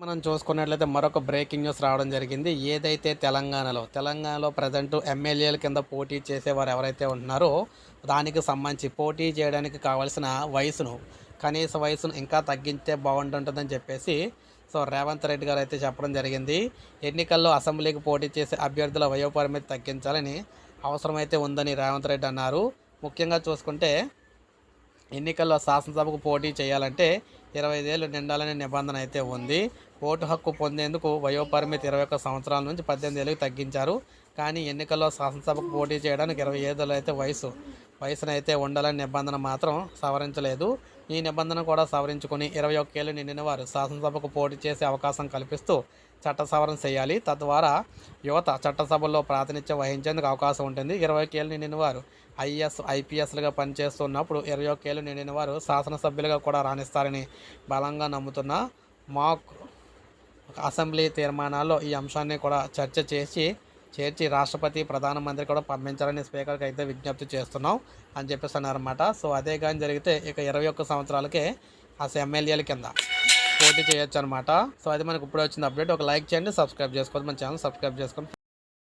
మనం చూసుకున్నట్లయితే మరొక బ్రేకింగ్ న్యూస్ రావడం జరిగింది. ఏదైతే తెలంగాణలో తెలంగాణలో ప్రజెంట్ ఎమ్మెల్యేల కింద పోటీ చేసేవారు ఎవరైతే ఉంటున్నారో దానికి సంబంధించి పోటీ చేయడానికి కావాల్సిన వయసును కనీస వయసును ఇంకా తగ్గిస్తే బాగుంటుంటుందని చెప్పేసి సో రేవంత్ రెడ్డి గారు అయితే చెప్పడం జరిగింది. ఎన్నికల్లో అసెంబ్లీకి పోటీ చేసే అభ్యర్థుల వయోపరిమితి తగ్గించాలని అవసరమైతే ఉందని రేవంత్ రెడ్డి అన్నారు. ముఖ్యంగా చూసుకుంటే ఎన్నికల్లో శాసనసభకు పోటీ చేయాలంటే ఇరవై ఐదేళ్ళు నిండాలనే నిబంధన అయితే ఉంది. ఓటు హక్కు పొందేందుకు వయోపరిమితి ఇరవై ఒక్క సంవత్సరాల నుంచి పద్దెనిమిది ఏళ్ళకి తగ్గించారు. కానీ ఎన్నికల్లో శాసనసభకు పోటీ చేయడానికి ఇరవై ఐదేళ్ళు అయితే వయసు. వయసునైతే ఉండాలని నిబంధన మాత్రం సవరించలేదు. ఈ నిబంధన కూడా సవరించుకొని ఇరవై ఒక్కేళ్ళు నిండిన వారు శాసనసభకు పోటీ చేసే అవకాశం కల్పిస్తూ చట్ట సవరణ చేయాలి. తద్వారా యువత చట్టసభల్లో ప్రాతినిధ్యం వహించేందుకు అవకాశం ఉంటుంది. ఇరవై ఏళ్ళు నిండిన వారు ఐఎస్ ఐపీఎస్లుగా పనిచేస్తున్నప్పుడు ఇరవై ఒక్కేళ్ళు నిండిన వారు శాసనసభ్యులుగా కూడా రాణిస్తారని బలంగా నమ్ముతున్న మాక్ అసెంబ్లీ తీర్మానాల్లో ఈ అంశాన్ని కూడా చర్చ చేసి చేర్చి రాష్ట్రపతి ప్రధానమంత్రి కూడా పంపించాలని స్పీకర్కి అయితే విజ్ఞప్తి చేస్తున్నాం అని చెప్పేసి అన్నారన్నమాట. సో అదే కానీ జరిగితే ఇక ఇరవై ఒక్క సంవత్సరాలకే అసలు ఎమ్మెల్యేల కింద పోటీ చేయొచ్చు అనమాట సో అది మనకు ఇప్పుడు వచ్చిన అప్డేట్. ఒక లైక్ చేయండి సబ్స్క్రైబ్ చేసుకోండి మన ఛానల్ సబ్స్క్రైబ్ చేసుకోండి